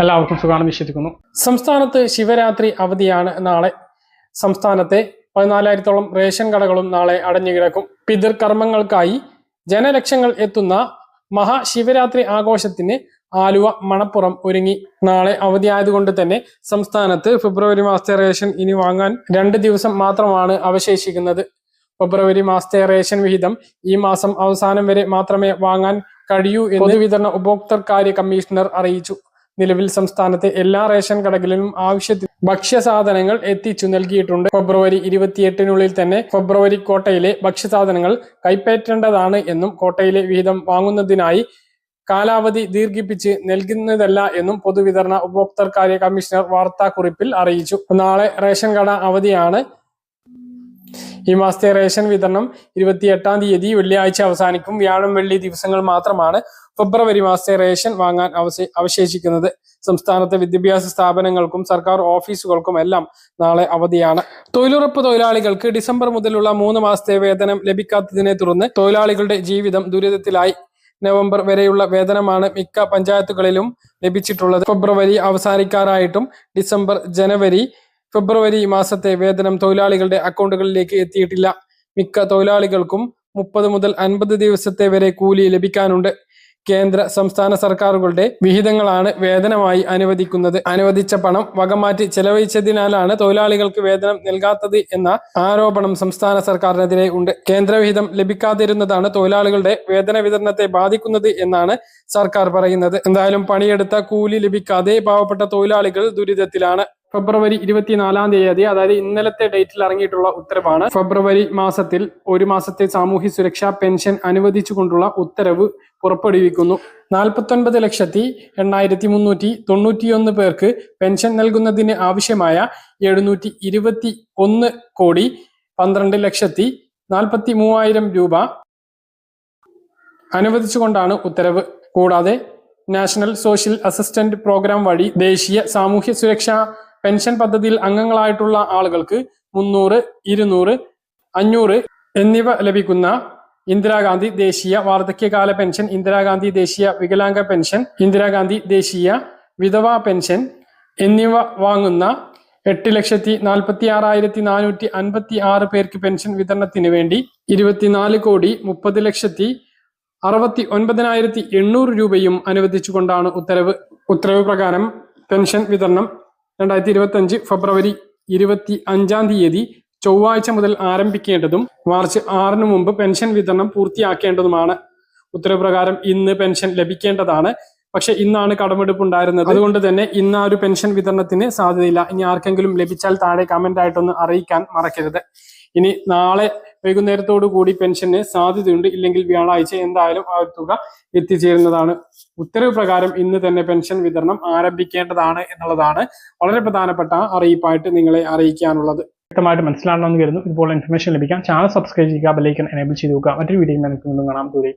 എല്ലാവർക്കും സുഖാണെന്ന് വിശ്വസിക്കുന്നു. സംസ്ഥാനത്ത് ശിവരാത്രി അവധിയാണ് നാളെ. സംസ്ഥാനത്തെ പതിനാലായിരത്തോളം റേഷൻ കടകളും നാളെ അടഞ്ഞുകിടക്കും. പിതൃകർമ്മങ്ങൾക്കായി ജനലക്ഷങ്ങൾ എത്തുന്ന മഹാശിവരാത്രി ആഘോഷത്തിന് ആലുവ മണപ്പുറം ഒരുങ്ങി. നാളെ അവധിയായതുകൊണ്ട് തന്നെ സംസ്ഥാനത്ത് ഫെബ്രുവരി മാസത്തെ റേഷൻ ഇനി വാങ്ങാൻ രണ്ട് ദിവസം മാത്രമാണ് അവശേഷിക്കുന്നത്. ഫെബ്രുവരി മാസത്തെ റേഷൻ വിഹിതം ഈ മാസം അവസാനം വരെ മാത്രമേ വാങ്ങാൻ കഴിയൂ എന്ന് പൊതുവിതരണ ഉപഭോക്തൃകാര്യ കമ്മീഷണർ അറിയിച്ചു. നിലവിൽ സംസ്ഥാനത്തെ എല്ലാ റേഷൻ കടകളിലും ആവശ്യത്തിന് ഭക്ഷ്യസാധനങ്ങൾ എത്തിച്ചു നൽകിയിട്ടുണ്ട്. ഫെബ്രുവരി ഇരുപത്തിയെട്ടിനുള്ളിൽ തന്നെ ഫെബ്രുവരി കോട്ടയിലെ ഭക്ഷ്യസാധനങ്ങൾ കൈപ്പറ്റേണ്ടതാണ് എന്നും കോട്ടയിലെ വിഹിതം വാങ്ങുന്നതിനായി കാലാവധി ദീർഘിപ്പിച്ച് നൽകുന്നതല്ല എന്നും പൊതുവിതരണ ഉപഭോക്തൃകാര്യ കമ്മീഷണർ വാർത്താക്കുറിപ്പിൽ അറിയിച്ചു. നാളെ റേഷൻ കട അവധിയാണ്. ഈ മാസത്തെ റേഷൻ വിതരണം ഇരുപത്തി എട്ടാം തീയതി വെള്ളിയാഴ്ച അവസാനിക്കും. വ്യാഴം വെള്ളി ദിവസങ്ങൾ മാത്രമാണ് ഫെബ്രുവരി മാസത്തെ റേഷൻ വാങ്ങാൻ അവശേഷിക്കുന്നത്. സംസ്ഥാനത്തെ വിദ്യാഭ്യാസ സ്ഥാപനങ്ങൾക്കും സർക്കാർ ഓഫീസുകൾക്കും എല്ലാം നാളെ അവധിയാണ്. തൊഴിലുറപ്പ് തൊഴിലാളികൾക്ക് ഡിസംബർ മുതലുള്ള മൂന്ന് മാസത്തെ വേതനം ലഭിക്കാത്തതിനെ തുടർന്ന് തൊഴിലാളികളുടെ ജീവിതം ദുരിതത്തിലായി. നവംബർ വരെയുള്ള വേതനമാണ് മിക്ക പഞ്ചായത്തുകളിലും ലഭിച്ചിട്ടുള്ളത്. ഫെബ്രുവരി അവസാനിക്കാറായിട്ടും ഡിസംബർ ജനുവരി ഫെബ്രുവരി മാസത്തെ വേതനം തൊഴിലാളികളുടെ അക്കൗണ്ടുകളിലേക്ക് എത്തിയിട്ടില്ല. മിക്ക തൊഴിലാളികൾക്കും മുപ്പത് മുതൽ അൻപത് ദിവസത്തെ വരെ കൂലി ലഭിക്കാനുണ്ട്. കേന്ദ്ര സംസ്ഥാന സർക്കാരുകളുടെ വിഹിതങ്ങളാണ് വേതനമായി അനുവദിക്കുന്നത്. അനുവദിച്ച പണം വകമാറ്റി ചെലവഴിച്ചതിനാലാണ് തൊഴിലാളികൾക്ക് വേതനം നൽകാത്തത് എന്ന ആരോപണം സംസ്ഥാന സർക്കാരിനെതിരെ ഉണ്ട്. കേന്ദ്രവിഹിതം ലഭിക്കാതിരുന്നതാണ് തൊഴിലാളികളുടെ വേതന വിതരണത്തെ ബാധിക്കുന്നത് എന്നാണ് സർക്കാർ പറയുന്നത്. എന്തായാലും പണിയെടുത്ത കൂലി ലഭിക്കാതെ പാവപ്പെട്ട തൊഴിലാളികൾ ദുരിതത്തിലാണ്. ഫെബ്രുവരി ഇരുപത്തിനാലാം തീയതി അതായത് ഇന്നലത്തെ ഡേറ്റിൽ ഇറങ്ങിയിട്ടുള്ള ഉത്തരവാണ്. ഫെബ്രുവരി മാസത്തിൽ ഒരു മാസത്തെ സാമൂഹ്യ സുരക്ഷാ പെൻഷൻ അനുവദിച്ചുകൊണ്ടുള്ള ഉത്തരവ് പുറപ്പെടുവിക്കുന്നു. നാൽപ്പത്തൊൻപത് ലക്ഷത്തി എണ്ണായിരത്തി മുന്നൂറ്റി തൊണ്ണൂറ്റിയൊന്ന് പേർക്ക് പെൻഷൻ നൽകുന്നതിന് ആവശ്യമായ എഴുന്നൂറ്റി ഇരുപത്തി ഒന്ന് കോടി പന്ത്രണ്ട് ലക്ഷത്തി നാൽപ്പത്തി മൂവായിരം രൂപ അനുവദിച്ചുകൊണ്ടാണ് ഉത്തരവ്. കൂടാതെ നാഷണൽ സോഷ്യൽ അസിസ്റ്റന്റ് പ്രോഗ്രാം വഴി ദേശീയ സാമൂഹ്യ സുരക്ഷാ പെൻഷൻ പദ്ധതിയിൽ അംഗങ്ങളായിട്ടുള്ള ആളുകൾക്ക് മുന്നൂറ് ഇരുന്നൂറ് അഞ്ഞൂറ് എന്നിവ ലഭിക്കുന്ന ഇന്ദിരാഗാന്ധി ദേശീയ വാർദ്ധക്യകാല പെൻഷൻ ഇന്ദിരാഗാന്ധി ദേശീയ വികലാംഗ പെൻഷൻ ഇന്ദിരാഗാന്ധി ദേശീയ വിധവാ പെൻഷൻ എന്നിവ വാങ്ങുന്ന എട്ട് ലക്ഷത്തി നാൽപ്പത്തി ആറായിരത്തി നാനൂറ്റി അൻപത്തി ആറ് പേർക്ക് പെൻഷൻ വിതരണത്തിന് വേണ്ടി ഇരുപത്തിനാല് കോടി മുപ്പത് ലക്ഷത്തി അറുപത്തി ഒൻപതിനായിരത്തി എണ്ണൂറ് രൂപയും അനുവദിച്ചുകൊണ്ടാണ് ഉത്തരവ് ഉത്തരവ് പ്രകാരം പെൻഷൻ വിതരണം രണ്ടായിരത്തി ഇരുപത്തി അഞ്ച് ഫെബ്രുവരി ഇരുപത്തി അഞ്ചാം തീയതി ചൊവ്വാഴ്ച മുതൽ ആരംഭിക്കേണ്ടതും മാർച്ച് ആറിന് മുമ്പ് പെൻഷൻ വിതരണം പൂർത്തിയാക്കേണ്ടതുമാണ്. ഉത്തരപ്രകാരം ഇന്ന് പെൻഷൻ ലഭിക്കേണ്ടതാണ്. പക്ഷെ ഇന്നാണ് കടമെടുപ്പ് ഉണ്ടായിരുന്നത് അതുകൊണ്ട് തന്നെ ഇന്ന് ആ ഒരു പെൻഷൻ വിതരണത്തിന് സാധ്യതയില്ല. ഇനി ആർക്കെങ്കിലും ലഭിച്ചാൽ താഴെ കമന്റ് ആയിട്ടൊന്ന് അറിയിക്കാൻ മറക്കരുത്. ഇനി നാളെ വൈകുന്നേരത്തോടു കൂടി പെൻഷന് സാധ്യതയുണ്ട്. ഇല്ലെങ്കിൽ വ്യാഴാഴ്ച എന്തായാലും ആ തുക എത്തിച്ചേരുന്നതാണ്. ഉത്തരവ് പ്രകാരം ഇന്ന് തന്നെ പെൻഷൻ വിതരണം ആരംഭിക്കേണ്ടതാണ് എന്നുള്ളതാണ് വളരെ പ്രധാനപ്പെട്ട അറിയിപ്പായിട്ട് നിങ്ങളെ അറിയിക്കാനുള്ളത്. വ്യക്തമായിട്ട് മനസ്സിലാണെന്ന് കരുതുന്നു. ഇതുപോലെ ഇൻഫർമേഷൻ ലഭിക്കാൻ ചാനൽ സബ്സ്ക്രൈബ് ചെയ്യുക ബെല്ലൈക്കൻ എനേബിൾ ചെയ്ത് നോക്കുക മറ്റൊരു വീഡിയോ കാണാം. ദൂരെ